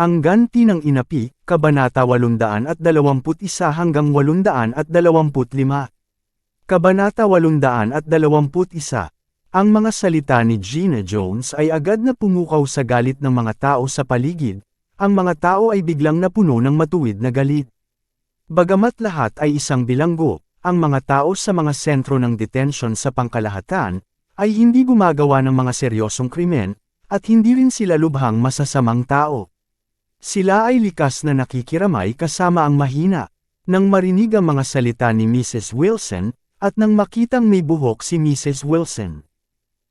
Ang ganti ng inapi, Kabanata 821 hanggang 825. Kabanata 821 Ang mga salita ni Gina Jones ay agad na pumukaw sa galit ng mga tao sa paligid, ang mga tao ay biglang napuno ng matuwid na galit. Bagamat lahat ay isang bilanggo, ang mga tao sa mga sentro ng detention sa pangkalahatan, ay hindi gumagawa ng mga seryosong krimen, at hindi rin sila lubhang masasamang tao. Sila ay likas na nakikiramay kasama ang mahina. Nang marinig ang mga salita ni Mrs. Wilson, at nang makitang may buhok si Mrs. Wilson.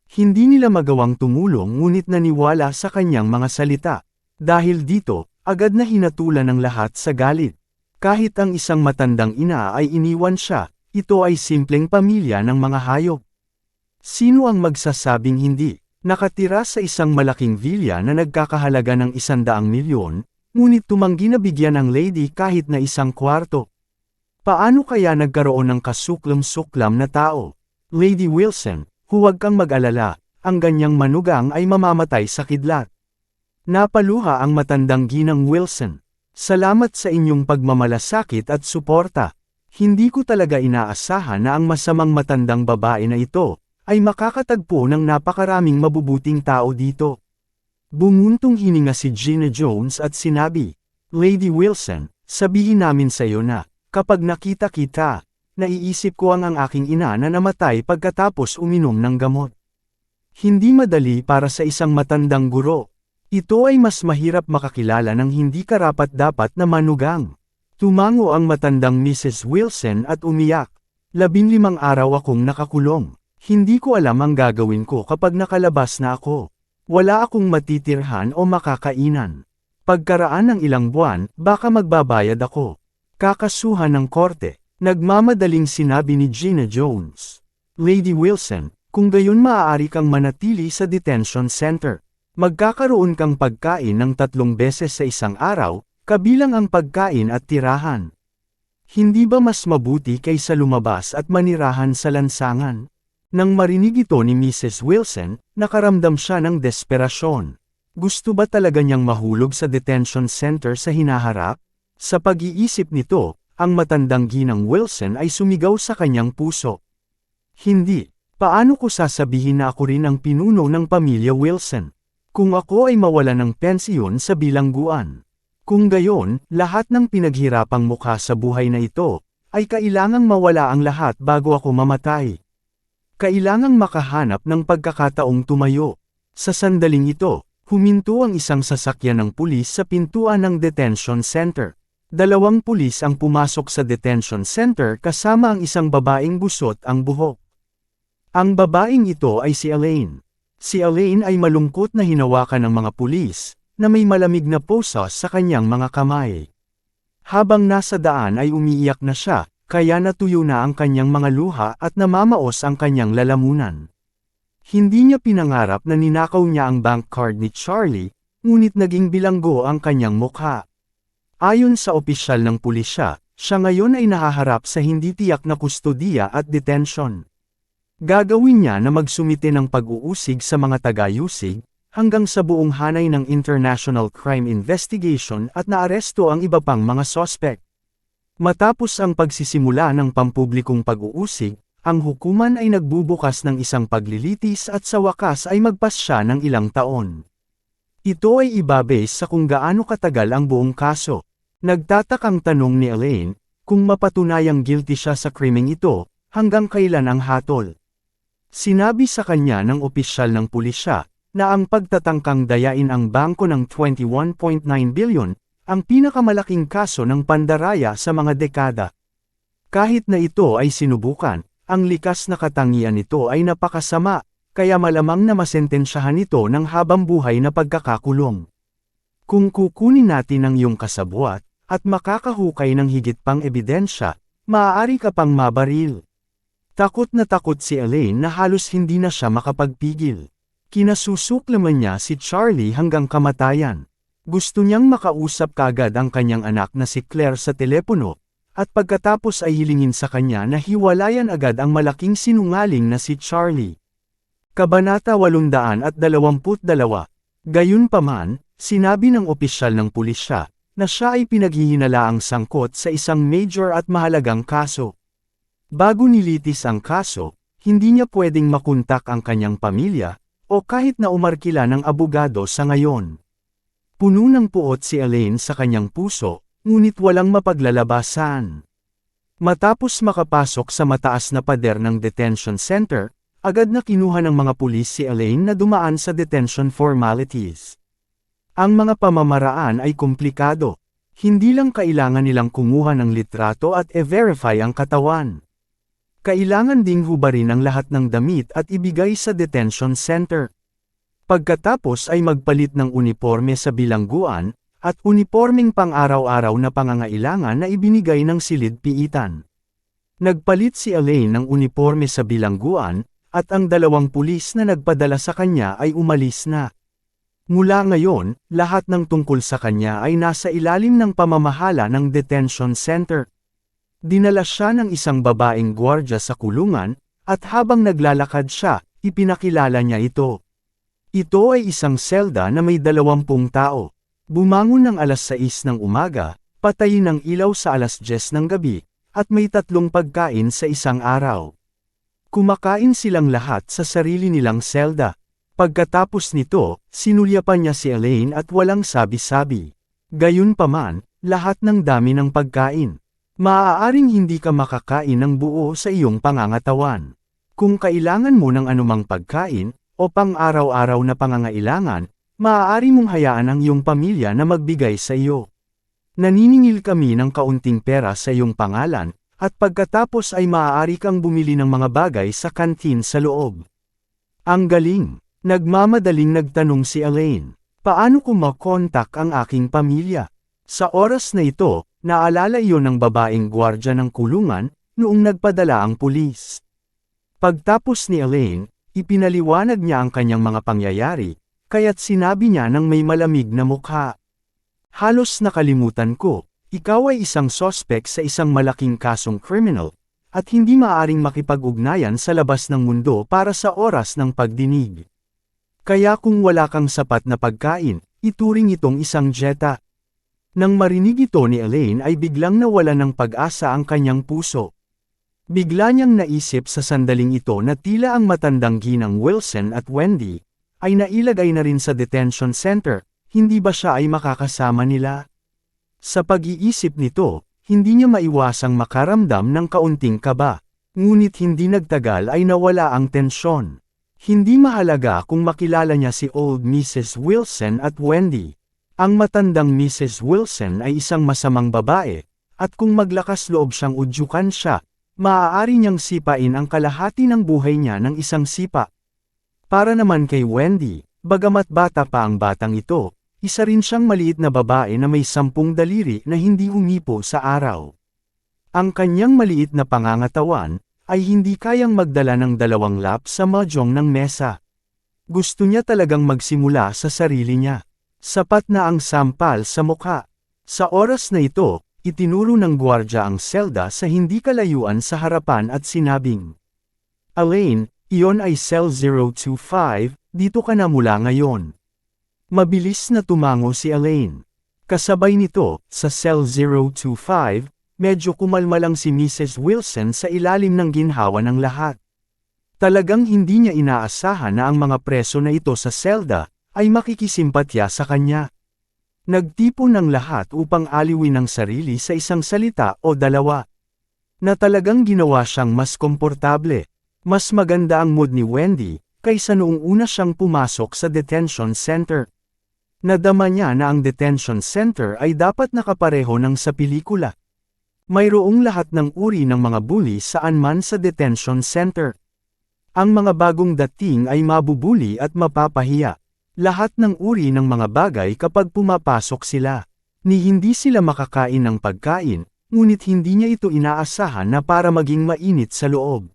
Hindi nila magawang tumulong ngunit naniwala sa kanyang mga salita. Dahil dito, agad na hinatulan ng lahat sa galit. Kahit ang isang matandang ina ay iniwan siya, ito ay simpleng pamilya ng mga hayop. Sino ang magsasabing hindi? Nakatira sa isang malaking villa na nagkakahalaga ng isandaang milyon, ngunit tumanggi na bigyan ang lady kahit na isang kwarto. Paano kaya nagkaroon ng kasuklam-suklam na tao? Lady Wilson, huwag kang mag-alala, ang ganyang manugang ay mamamatay sa kidlat. Napaluha ang matandang ginang Wilson. Salamat sa inyong pagmamalasakit at suporta. Hindi ko talaga inaasahan na ang masamang matandang babae na ito, ay makakatagpo ng napakaraming mabubuting tao dito. Bumuntong hininga si Gina Jones at sinabi, Lady Wilson, sabihin namin sa iyo na, kapag nakita kita, naiisip ko ang ang aking ina na namatay pagkatapos uminom ng gamot. Hindi madali para sa isang matandang guro. Ito ay mas mahirap makakilala ng hindi karapat-dapat na manugang. Tumango ang matandang Mrs. Wilson at umiyak. Labinlimang araw akong nakakulong. Hindi ko alam ang gagawin ko kapag nakalabas na ako. Wala akong matitirhan o makakainan. Pagkaraan ng ilang buwan, baka magbabayad ako. Kakasuhan ng korte, nagmamadaling sinabi ni Gina Jones. Lady Wilson, kung gayon maaari kang manatili sa detention center. Magkakaroon kang pagkain ng tatlong beses sa isang araw, kabilang ang pagkain at tirahan. Hindi ba mas mabuti kaysa lumabas at manirahan sa lansangan? Nang marinig ito ni Mrs. Wilson, nakaramdam siya ng desperasyon. Gusto ba talaga niyang mahulog sa detention center sa hinaharap? Sa pag-iisip nito, ang matandang ginang Wilson ay sumigaw sa kanyang puso. Hindi, paano ko sasabihin na ako rin ang pinuno ng pamilya Wilson? Kung ako ay mawala ng pensiyon sa bilangguan. Kung gayon, lahat ng pinaghirapang mukha sa buhay na ito, ay kailangang mawala ang lahat bago ako mamatay. Kailangang makahanap ng pagkakataong tumayo. Sa sandaling ito, huminto ang isang sasakyan ng pulis sa pintuan ng detention center. Dalawang pulis ang pumasok sa detention center kasama ang isang babaeng busot ang buhok. Ang babaeng ito ay si Elaine. Si Elaine ay malungkot na hinawakan ng mga pulis, na may malamig na posas sa kanyang mga kamay. Habang nasa daan ay umiiyak na siya, kaya natuyo na ang kanyang mga luha at namamaos ang kanyang lalamunan. Hindi niya pinangarap na ninakaw niya ang bank card ni Charlie, ngunit naging bilanggo ang kanyang mukha. Ayon sa opisyal ng pulisya, siya ngayon ay nahaharap sa hindi tiyak na kustodiya at detention. Gagawin niya na magsumite ng pag-uusig sa mga tagayusig, hanggang sa buong hanay ng International Crime Investigation at naaresto ang iba pang mga sospek. Matapos ang pagsisimula ng pampublikong pag-uusig, ang hukuman ay nagbubukas ng isang paglilitis at sa wakas ay magpasya ng ilang taon. Ito ay ibabase sa kung gaano katagal ang buong kaso. Nagtatakang tanong ni Elaine, kung mapatunayang guilty siya sa krimeng ito, hanggang kailan ang hatol. Sinabi sa kanya ng opisyal ng pulisya, na ang pagtatangkang dayain ang bangko ng 21.9 billion, ang pinakamalaking kaso ng pandaraya sa mga dekada. Kahit na ito ay sinubukan, ang likas na katangian nito ay napakasama, kaya malamang na masentensyahan ito ng habang buhay na pagkakakulong. Kung kukunin natin ang iyong kasabwat, at makakahukay ng higit pang ebidensya, maaari ka pang mabaril. Takot na takot si Elaine na halos hindi na siya makapagpigil. Kinasusuklaman niya si Charlie hanggang kamatayan. Gusto niyang makausap kagad ang kanyang anak na si Claire sa telepono, at pagkatapos ay hilingin sa kanya na hiwalayan agad ang malaking sinungaling na si Charlie. Kabanata 822 Gayunpaman, sinabi ng opisyal ng pulisya, na siya ay pinaghihinalaang sangkot sa isang major at mahalagang kaso. Bago nilitis ang kaso, hindi niya pwedeng makuntak ang kanyang pamilya, o kahit na umarkila ng abogado sa ngayon. Puno ng puot si Elaine sa kanyang puso, ngunit walang mapaglalabasan. Matapos makapasok sa mataas na pader ng detention center, agad na kinuha ng mga pulis si Elaine na dumaan sa detention formalities. Ang mga pamamaraan ay komplikado. Hindi lang kailangan nilang kumuha ng litrato at e-verify ang katawan. Kailangan ding hubarin ang lahat ng damit at ibigay sa detention center. Pagkatapos ay magpalit ng uniforme sa bilangguan, at uniformeng pang-araw-araw na pangangailangan na ibinigay ng silid piitan. Nagpalit si Elaine ng uniforme sa bilangguan, at ang dalawang pulis na nagpadala sa kanya ay umalis na. Mula ngayon, lahat ng tungkol sa kanya ay nasa ilalim ng pamamahala ng detention center. Dinala siya ng isang babaeng gwardya sa kulungan, at habang naglalakad siya, ipinakilala niya ito. Ito ay isang selda na may dalawampung tao. Bumangon ng alas 6 ng umaga, patayin ang ilaw sa alas 10 ng gabi, at may tatlong pagkain sa isang araw. Kumakain silang lahat sa sarili nilang selda. Pagkatapos nito, sinulyapan niya si Elaine at walang sabi-sabi. Gayunpaman, lahat ng dami ng pagkain. Maaaring hindi ka makakain ng buo sa iyong pangangatawan. Kung kailangan mo ng anumang pagkain, o pang-araw-araw na pangangailangan, maaari mong hayaan ang iyong pamilya na magbigay sa iyo. Naniningil kami ng kaunting pera sa iyong pangalan, at pagkatapos ay maaari kang bumili ng mga bagay sa kantin sa loob. Ang galing! Nagmamadaling nagtanong si Elaine, paano ko makontak ang aking pamilya? Sa oras na ito, naalala iyon ng babaeng gwardya ng kulungan, noong nagpadala ang pulis. Pagtapos ni Elaine, ipinaliwanag niya ang kanyang mga pangyayari, kaya't sinabi niya ng may malamig na mukha. Halos nakalimutan ko, ikaw ay isang sospek sa isang malaking kasong criminal, at hindi maaring makipag-ugnayan sa labas ng mundo para sa oras ng pagdinig. Kaya kung wala kang sapat na pagkain, ituring itong isang jeta. Nang marinig ito ni Elaine ay biglang nawala ng pag-asa ang kanyang puso. Bigla niyang naisip sa sandaling ito na tila ang matandang ginang Wilson at Wendy, ay nailagay na rin sa detention center, hindi ba siya ay makakasama nila? Sa pag-iisip nito, hindi niya maiwasang makaramdam ng kaunting kaba, ngunit hindi nagtagal ay nawala ang tensyon. Hindi mahalaga kung makilala niya si Old Mrs. Wilson at Wendy. Ang matandang Mrs. Wilson ay isang masamang babae, at kung maglakas loob siyang udyukan siya, maaari niyang sipain ang kalahati ng buhay niya ng isang sipa. Para naman kay Wendy, bagamat bata pa ang batang ito, isa rin siyang maliit na babae na may sampung daliri na hindi umipo sa araw. Ang kanyang maliit na pangangatawan, ay hindi kayang magdala ng dalawang lap sa mahjong ng mesa. Gusto niya talagang magsimula sa sarili niya. Sapat na ang sampal sa mukha. Sa oras na ito, itinuro ng gwardya ang selda sa hindi kalayuan sa harapan at sinabing, Elaine, iyon ay cell 025, dito ka na mula ngayon. Mabilis na tumango si Elaine. Kasabay nito, sa cell 025, medyo kumalma lang si Mrs. Wilson sa ilalim ng ginhawa ng lahat. Talagang hindi niya inaasahan na ang mga preso na ito sa selda, ay makikisimpatya sa kanya. Nagtipon ng lahat upang aliwin ang sarili sa isang salita o dalawa. Na talagang ginawa siyang mas komportable. Mas maganda ang mood ni Wendy, kaysa noong una siyang pumasok sa detention center. Nadama niya na ang detention center ay dapat nakapareho ng sa pelikula. Mayroong lahat ng uri ng mga bully saan man sa detention center. Ang mga bagong dating ay mabubuli at mapapahiya. Lahat ng uri ng mga bagay kapag pumapasok sila. Ni hindi sila makakain ng pagkain, ngunit hindi niya ito inaasahan na para maging mainit sa loob.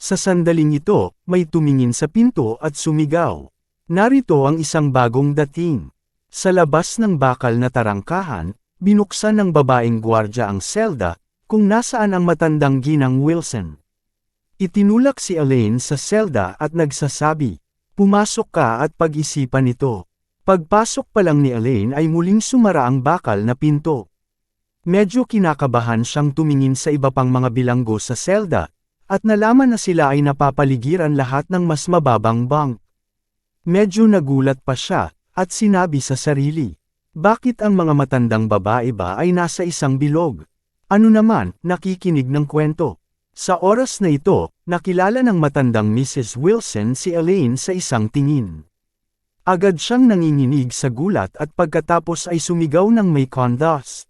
Sa sandaling ito, may tumingin sa pinto at sumigaw. Narito ang isang bagong dating. Sa labas ng bakal na tarangkahan, binuksan ng babaeng gwardya ang selda, kung nasaan ang matandang ginang Wilson. Itinulak si Elaine sa selda at nagsasabi, Pumasok ka at pag-isipan ito. Pagpasok pa lang ni Elaine ay muling sumara ang bakal na pinto. Medyo kinakabahan siyang tumingin sa iba pang mga bilanggo sa selda, at nalaman na sila ay napapaligiran lahat ng mas mababang bunk. Medyo nagulat pa siya, at sinabi sa sarili, bakit ang mga matandang babae ba ay nasa isang bilog? Ano naman, nakikinig ng kwento. Sa oras na ito, nakilala ng matandang Mrs. Wilson si Elaine sa isang tingin. Agad siyang nanginginig sa gulat at pagkatapos ay sumigaw ng may condas.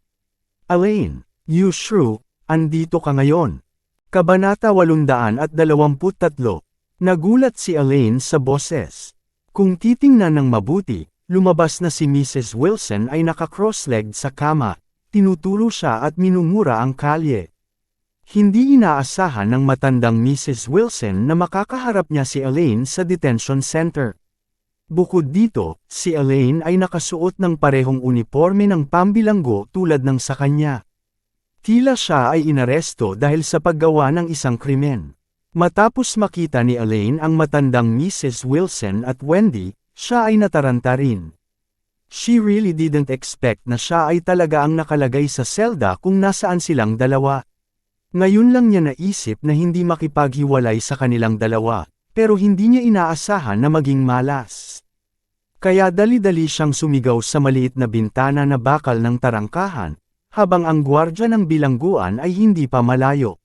Elaine, you shrew, andito ka ngayon. Kabanata 823. Nagulat si Elaine sa boses. Kung titingnan ng mabuti, lumabas na si Mrs. Wilson ay naka-cross-legged sa kama, tinuturo siya at minumura ang kalye. Hindi inaasahan ng matandang Mrs. Wilson na makakaharap niya si Elaine sa detention center. Bukod dito, si Elaine ay nakasuot ng parehong uniforme ng pambilanggo tulad ng sa kanya. Tila siya ay inaresto dahil sa paggawa ng isang krimen. Matapos makita ni Elaine ang matandang Mrs. Wilson at Wendy, siya ay nataranta rin. She really didn't expect na siya ay talaga ang nakalagay sa selda kung nasaan silang dalawa. Ngayon lang niya naisip na hindi makipaghiwalay sa kanilang dalawa, pero hindi niya inaasahan na maging malas. Kaya dali-dali siyang sumigaw sa maliit na bintana na bakal ng tarangkahan, habang ang gwardya ng bilangguan ay hindi pa malayo.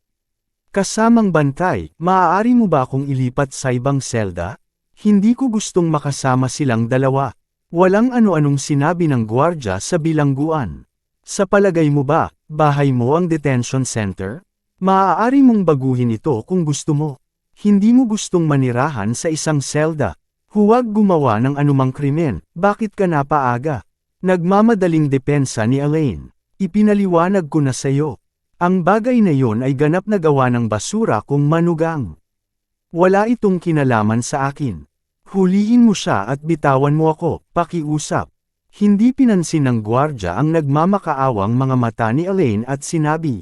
Kasamang bantay, maaari mo ba akong ilipat sa ibang selda? Hindi ko gustong makasama silang dalawa. Walang ano-anong sinabi ng gwardya sa bilangguan. Sa palagay mo ba, bahay mo ang detention center? Maaari mong baguhin ito kung gusto mo. Hindi mo gustong manirahan sa isang selda. Huwag gumawa ng anumang krimen, bakit ka napaaga? Nagmamadaling depensa ni Elaine. Ipinaliwanag ko na sayo. Ang bagay na yon ay ganap na gawa ng basura kung manugang. Wala itong kinalaman sa akin. Hulihin mo siya at bitawan mo ako, pakiusap. Hindi pinansin ng gwardya ang nagmamakaawang mga mata ni Elaine at sinabi,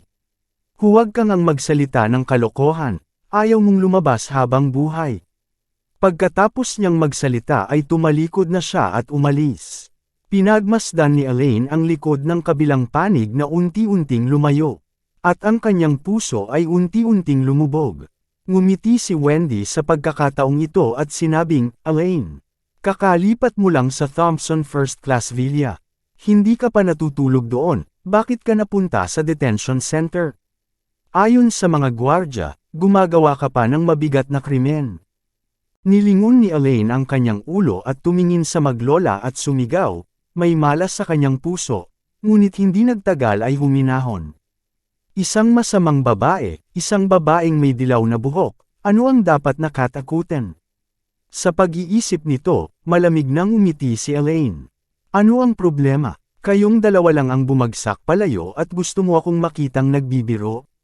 Huwag kang ang magsalita ng kalokohan, ayaw mong lumabas habang buhay. Pagkatapos niyang magsalita ay tumalikod na siya at umalis. Pinagmasdan ni Elaine ang likod ng kabilang panig na unti-unting lumayo. At ang kanyang puso ay unti-unting lumubog. Ngumiti si Wendy sa pagkakataong ito at sinabing, Elaine, kakalipat mo lang sa Thompson First Class Villa. Hindi ka pa natutulog doon, bakit ka napunta sa detention center? Ayon sa mga gwardya, gumagawa ka pa ng mabigat na krimen. Nilingon ni Elaine ang kanyang ulo at tumingin sa maglola at sumigaw, may malas sa kanyang puso, ngunit hindi nagtagal ay huminahon. Isang masamang babae, isang babaeng may dilaw na buhok, ano ang dapat na katakutan? Sa pag-iisip nito, malamig nang umiti si Elaine. Ano ang problema? Kayong dalawa lang ang bumagsak palayo at gusto mo akong makitang nagbibiro?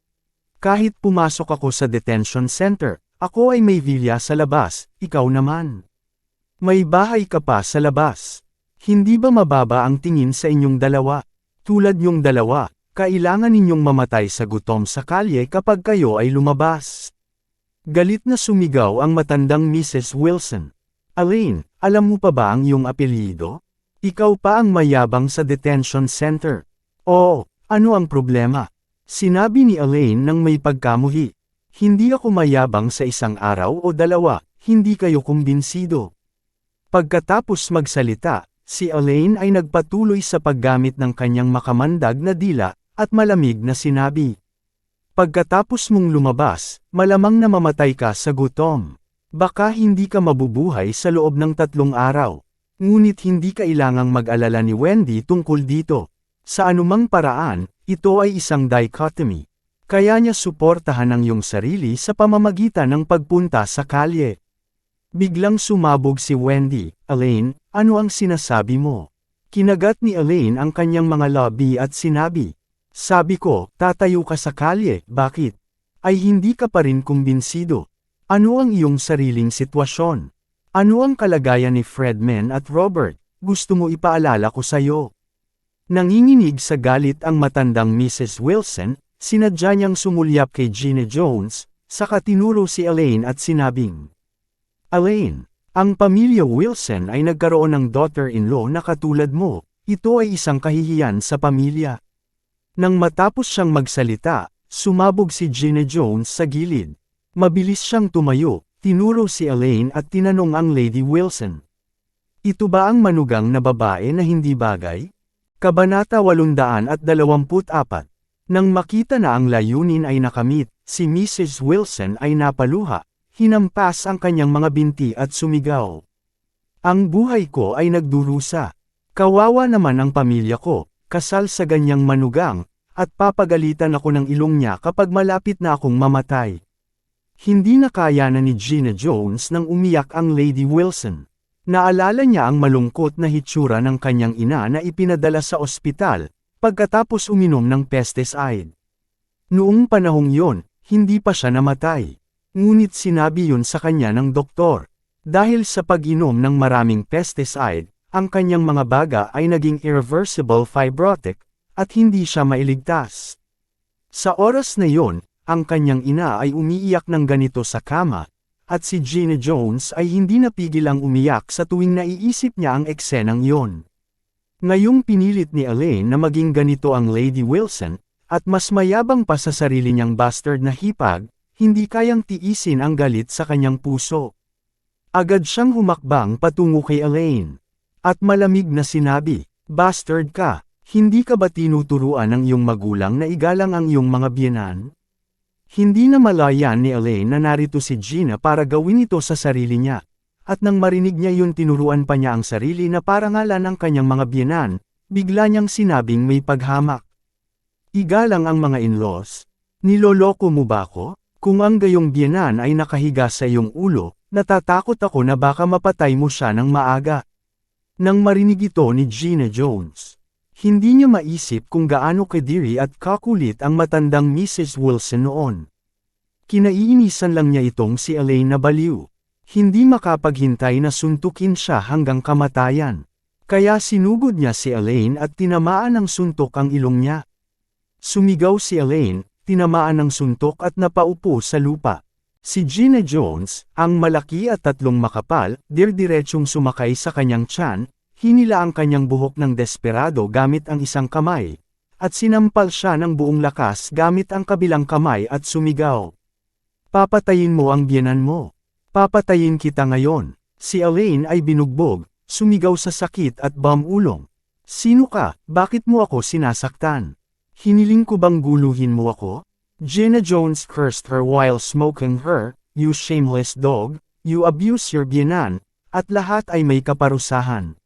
Kahit pumasok ako sa detention center, ako ay may villa sa labas, ikaw naman. May bahay ka pa sa labas. Hindi ba mababa ang tingin sa inyong dalawa? Tulad yung dalawa, kailangan ninyong mamatay sa gutom sa kalye kapag kayo ay lumabas. Galit na sumigaw ang matandang Mrs. Wilson. Aline, alam mo pa ba ang iyong apelyido? Ikaw pa ang mayabang sa detention center. Oo, ano ang problema? Sinabi ni Elaine nang may pagkamuhi. Hindi ako mayabang sa isang araw o dalawa, hindi kayo kumbinsido. Pagkatapos magsalita, si Elaine ay nagpatuloy sa paggamit ng kanyang makamandag na dila, at malamig na sinabi. Pagkatapos mong lumabas, malamang na mamatay ka sa gutom. Baka hindi ka mabubuhay sa loob ng tatlong araw. Ngunit hindi kailangang mag-alala ni Wendy tungkol dito. Sa anumang paraan, ito ay isang dichotomy. Kaya niya suportahan ang iyong sarili sa pamamagitan ng pagpunta sa kalye. Biglang sumabog si Wendy, Elaine, Ano ang sinasabi mo? Kinagat ni Elaine ang kanyang mga labi at sinabi, Sabi ko, tatayo ka sa kalye, bakit? Ay hindi ka pa rin kumbinsido. Ano ang iyong sariling sitwasyon? Ano ang kalagayan ni Fredman at Robert? Gusto mo ipaalala ko sa'yo. Nanginginig sa galit ang matandang Mrs. Wilson, sinadya niyang sumulyap kay Gina Jones, saka tinuro si Elaine at sinabing, Elaine, ang pamilya Wilson ay nagkaroon ng daughter-in-law na katulad mo, ito ay isang kahihiyan sa pamilya. Nang matapos siyang magsalita, sumabog si Gina Jones sa gilid. Mabilis siyang tumayo, tinuro si Elaine at tinanong ang Lady Wilson. Ito ba ang manugang na babae na hindi bagay? Kabanata 824 Nang makita na ang layunin ay nakamit, si Mrs. Wilson ay napaluha, hinampas ang kanyang mga binti at sumigaw. Ang buhay ko ay nagdurusa. Kawawa naman ang pamilya ko, kasal sa ganyang manugang, at papagalitan ako ng ilong niya kapag malapit na akong mamatay. Hindi na kaya na ni Gina Jones nang umiyak ang Lady Wilson. Naalala niya ang malungkot na hitsura ng kanyang ina na ipinadala sa ospital, pagkatapos uminom ng pesticide. Noong panahong yon, hindi pa siya namatay. Ngunit sinabi yun sa kanya ng doktor. Dahil sa pag-inom ng maraming pesticide, ang kanyang mga baga ay naging irreversible fibrotic, at hindi siya mailigtas. Sa oras na yon, ang kanyang ina ay umiiyak ng ganito sa kama, at si Gina Jones ay hindi napigil ang umiyak sa tuwing naiisip niya ang eksenang yon. Ngayong pinilit ni Elaine na maging ganito ang Lady Wilson, at mas mayabang pa sa sarili niyang bastard na hipag, hindi kayang tiisin ang galit sa kanyang puso. Agad siyang humakbang patungo kay Elaine. At malamig na sinabi, Bastard ka, hindi ka ba tinuturuan ng iyong magulang na igalang ang iyong mga biyenan? Hindi na malayan ni Elaine na narito si Gina para gawin ito sa sarili niya. At nang marinig niya yun tinuruan pa niya ang sarili na parangalan ng kanyang mga biyenan, bigla niyang sinabing may paghamak. Igalang ang mga in-laws. Niloloko mo ba ako? Kung ang gayong biyenan ay nakahiga sa iyong ulo, natatakot ako na baka mapatay mo siya ng maaga. Nang marinig ito ni Gina Jones, hindi niya maisip kung gaano kadiri at kakulit ang matandang Mrs. Wilson noon. Kinaiinisan lang niya itong si Elaine na baliw. Hindi makapaghintay na suntukin siya hanggang kamatayan. Kaya sinugod niya si Elaine at tinamaan ng suntok ang ilong niya. Sumigaw si Elaine, tinamaan ng suntok at napaupo sa lupa. Si Gina Jones, ang malaki at tatlong makapal, dirdiretsong sumakay sa kanyang tiyan, Hinila ang kanyang buhok ng desperado gamit ang isang kamay, at sinampal siya ng buong lakas gamit ang kabilang kamay at sumigaw. Papatayin mo ang biyanan mo. Papatayin kita ngayon. Si Elaine ay binugbog, sumigaw sa sakit at bamulong. Sino ka? Bakit mo ako sinasaktan? Hiniling ko bang guluhin mo ako? Jenna Jones cursed her while smoking her, you shameless dog, you abuse your biyanan, at lahat ay may kaparusahan.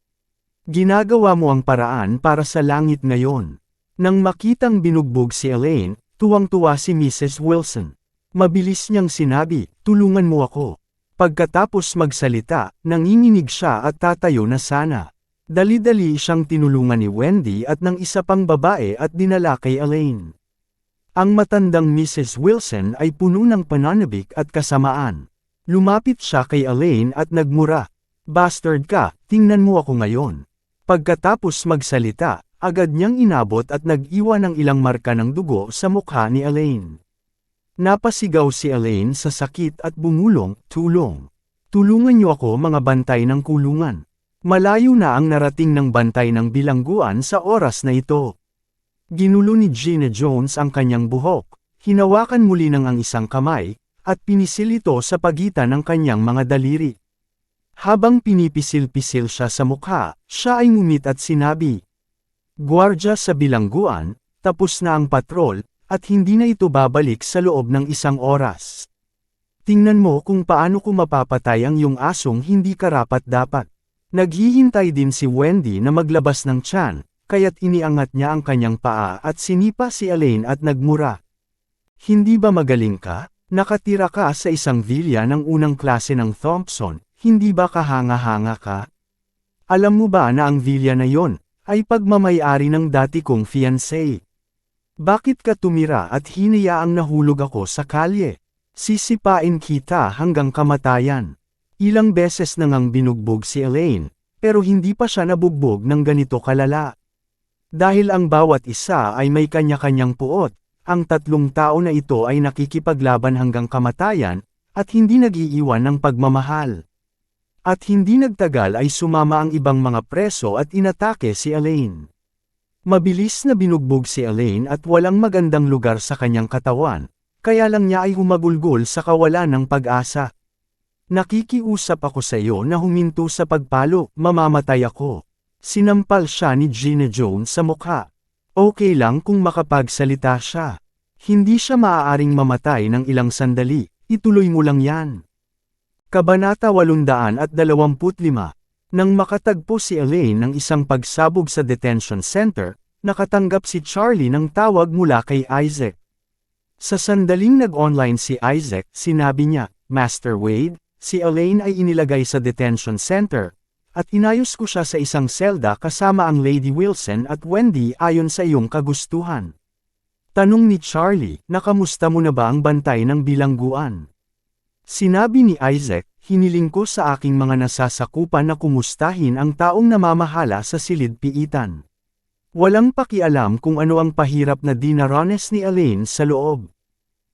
Ginagawa mo ang paraan para sa langit ngayon. Nang makitang binugbog si Elaine, tuwang-tuwa si Mrs. Wilson. Mabilis niyang sinabi, tulungan mo ako. Pagkatapos magsalita, nanginginig siya at tatayo na sana. Dali-dali siyang tinulungan ni Wendy at ng isa pang babae at dinala kay Elaine. Ang matandang Mrs. Wilson ay puno ng pananabik at kasamaan. Lumapit siya kay Elaine at nagmura. Bastard ka, tingnan mo ako ngayon. Pagkatapos magsalita, agad niyang inabot at nag-iwan ng ilang marka ng dugo sa mukha ni Elaine. Napasigaw si Elaine sa sakit at bumulong, tulong. Tulungan niyo ako mga bantay ng kulungan. Malayo na ang narating ng bantay ng bilangguan sa oras na ito. Ginulo ni Gina Jones ang kanyang buhok, hinawakan muli ng ang isang kamay, at pinisil ito sa pagitan ng kanyang mga daliri. Habang pinipisil-pisil siya sa mukha, siya ay ngumit at sinabi. Gwardya sa bilangguan, tapos na ang patrol, at hindi na ito babalik sa loob ng isang oras. Tingnan mo kung paano ko mapapatay ang iyong asong hindi karapat-dapat. Naghihintay din si Wendy na maglabas ng tiyan, kaya't iniangat niya ang kanyang paa at sinipa si Elaine at nagmura. Hindi ba magaling ka? Nakatira ka sa isang villa ng unang klase ng Thompson, hindi ba kahanga-hanga ka? Alam mo ba na ang villa na yon ay pagmamayari ng dati kong fiancé? Bakit ka tumira at hinayaang nahulog ako sa kalye? Sisipain kita hanggang kamatayan. Ilang beses na ngang binugbog si Elaine, pero hindi pa siya nabugbog ng ganito kalala. Dahil ang bawat isa ay may kanya-kanyang puot, ang tatlong tao na ito ay nakikipaglaban hanggang kamatayan, at hindi nag-iiwan ng pagmamahal. At hindi nagtagal ay sumama ang ibang mga preso at inatake si Elaine. Mabilis na binugbog si Elaine at walang magandang lugar sa kanyang katawan, kaya lang niya ay humagulgol sa kawalan ng pag-asa. Nakikiusap ako sa iyo na huminto sa pagpalo, mamamatay ako. Sinampal siya ni Gina Jones sa mukha. Okay lang kung makapagsalita siya. Hindi siya maaaring mamatay ng ilang sandali, ituloy mo lang yan. Kabanata 825 Nang makatagpo si Elaine ng isang pagsabog sa detention center, nakatanggap si Charlie ng tawag mula kay Isaac. Sa sandaling nag-online si Isaac, sinabi niya, Master Wade, si Elaine ay inilagay sa detention center, at inayos ko siya sa isang selda kasama ang Lady Wilson at Wendy ayon sa iyong kagustuhan. Tanong ni Charlie, nakamusta mo na ba ang bantay ng bilangguan? Sinabi ni Isaac, hiniling ko sa aking mga nasasakupan na kumustahin ang taong namamahala sa silid piitan. Walang pakialam kung ano ang pahirap na dinaranes ni Elaine sa loob.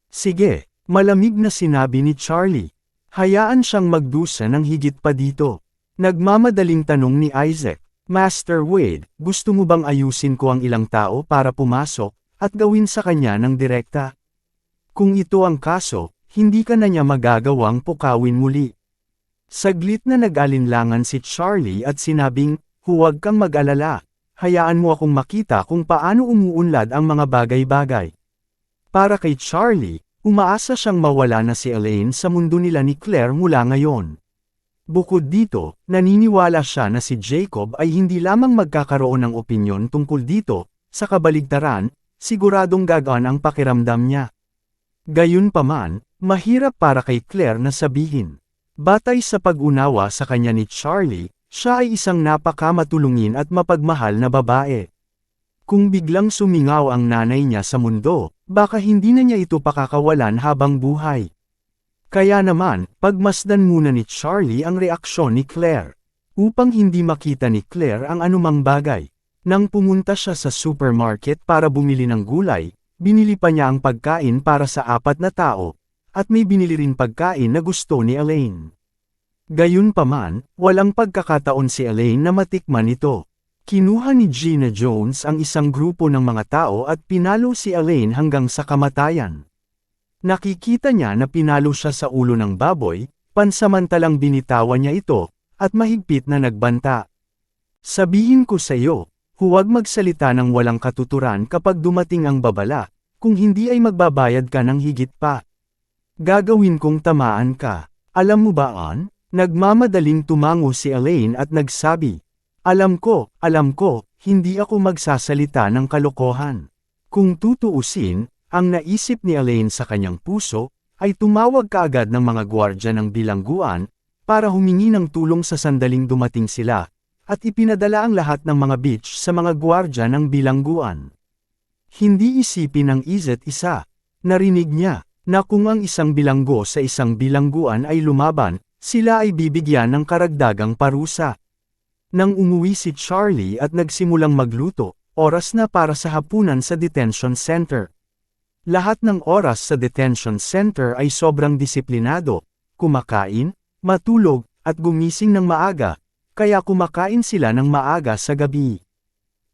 Sige, malamig na sinabi ni Charlie. Hayaan siyang magdusa ng higit pa dito. Nagmamadaling tanong ni Isaac, Master Wade, gusto mo bang ayusin ko ang ilang tao para pumasok, at gawin sa kanya ng direkta? Kung ito ang kaso, hindi ka na niya magagawang pukawin muli. Saglit na nag-alinlangan si Charlie at sinabing, huwag kang mag-alala, hayaan mo akong makita kung paano umuunlad ang mga bagay-bagay. Para kay Charlie, umaasa siyang mawala na si Elaine sa mundo nila ni Claire mula ngayon. Bukod dito, naniniwala siya na si Jacob ay hindi lamang magkakaroon ng opinyon tungkol dito, sa kabaligtaran, siguradong gagaan ang pakiramdam niya. Gayunpaman, mahirap para kay Claire na sabihin. Batay sa pag-unawa sa kanya ni Charlie, siya ay isang napakamatulungin at mapagmahal na babae. Kung biglang sumingaw ang nanay niya sa mundo, baka hindi na niya ito pakakawalan habang buhay. Kaya naman, pagmasdan muna ni Charlie ang reaksyon ni Claire. Upang hindi makita ni Claire ang anumang bagay. Nang pumunta siya sa supermarket para bumili ng gulay, binili pa niya ang pagkain para sa apat na tao, at may binili rin pagkain na gusto ni Elaine. Gayunpaman, walang pagkakataon si Elaine na matikman ito. Kinuha ni Gina Jones ang isang grupo ng mga tao at pinalo si Elaine hanggang sa kamatayan. Nakikita niya na pinalo siya sa ulo ng baboy, pansamantalang binitawan niya ito, at mahigpit na nagbanta. Sabihin ko sa iyo, Huwag magsalita ng walang katuturan kapag dumating ang babala, kung hindi ay magbabayad ka ng higit pa. Gagawin kong tamaan ka. Alam mo ba an? Nagmamadaling tumango si Elaine at nagsabi, Alam ko, alam ko, hindi ako magsasalita ng kalokohan. Kung tutuusin, ang naisip ni Elaine sa kanyang puso, ay tumawag kaagad ng mga gwardya ng bilangguan, para humingi ng tulong sa sandaling dumating sila, at ipinadala ang lahat ng mga beach sa mga gwardya ng bilangguan. Hindi isipin ng isa't isa. Narinig niya, na kung ang isang bilanggo sa isang bilangguan ay lumaban, sila ay bibigyan ng karagdagang parusa. Nang umuwi si Charlie at nagsimulang magluto, oras na para sa hapunan sa detention center. Lahat ng oras sa detention center ay sobrang disiplinado, kumakain, matulog, at gumising ng maaga, kaya kumakain sila ng maaga sa gabi.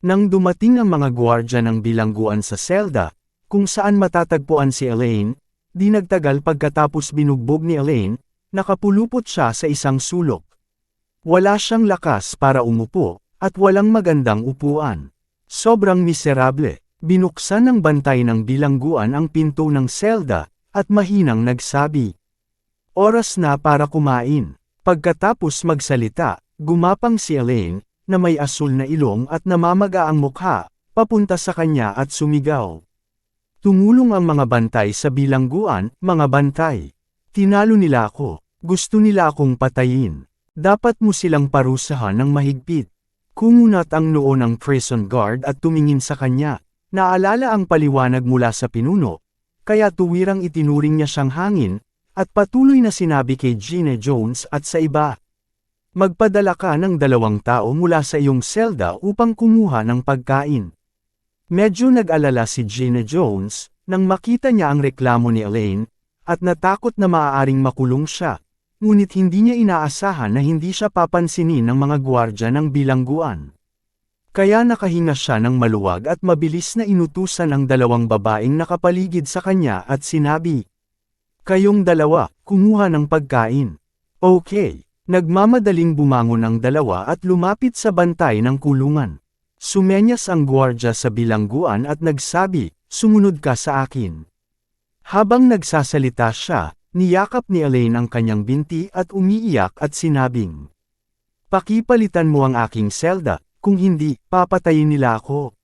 Nang dumating ang mga gwardya ng bilangguan sa selda, kung saan matatagpuan si Elaine, di nagtagal pagkatapos binugbog ni Elaine, nakapulupot siya sa isang sulok. Wala siyang lakas para umupo, at walang magandang upuan. Sobrang miserable, binuksan ng bantay ng bilangguan ang pinto ng selda, at mahinang nagsabi. Oras na para kumain. Pagkatapos magsalita, Gumapang si Elaine, na may asul na ilong at namamaga ang mukha, papunta sa kanya at sumigaw. Tumulong ang mga bantay sa bilangguan, mga bantay. Tinalo nila ako, gusto nila akong patayin. Dapat mo silang parusahan ng mahigpit. Kumunat ang noo ng prison guard at tumingin sa kanya. Naalala ang paliwanag mula sa pinuno, kaya tuwirang itinuring niya siyang hangin, at patuloy na sinabi kay Gina Jones at sa iba. Magpadala ka ng dalawang tao mula sa iyong selda upang kumuha ng pagkain. Medyo nag-alala si Gina Jones, nang makita niya ang reklamo ni Elaine, at natakot na maaaring makulong siya, ngunit hindi niya inaasahan na hindi siya papansinin ng mga gwardya ng bilangguan. Kaya nakahinga siya ng maluwag at mabilis na inutusan ang dalawang babaeng nakapaligid sa kanya at sinabi, Kayong dalawa, kumuha ng pagkain. Okay. Nagmamadaling bumangon ang dalawa at lumapit sa bantay ng kulungan. Sumenyas ang gwardya sa bilangguan at nagsabi, sumunod ka sa akin. Habang nagsasalita siya, niyakap ni Elaine ang kanyang binti at umiiyak at sinabing, Pakipalitan mo ang aking selda, kung hindi, papatayin nila ako.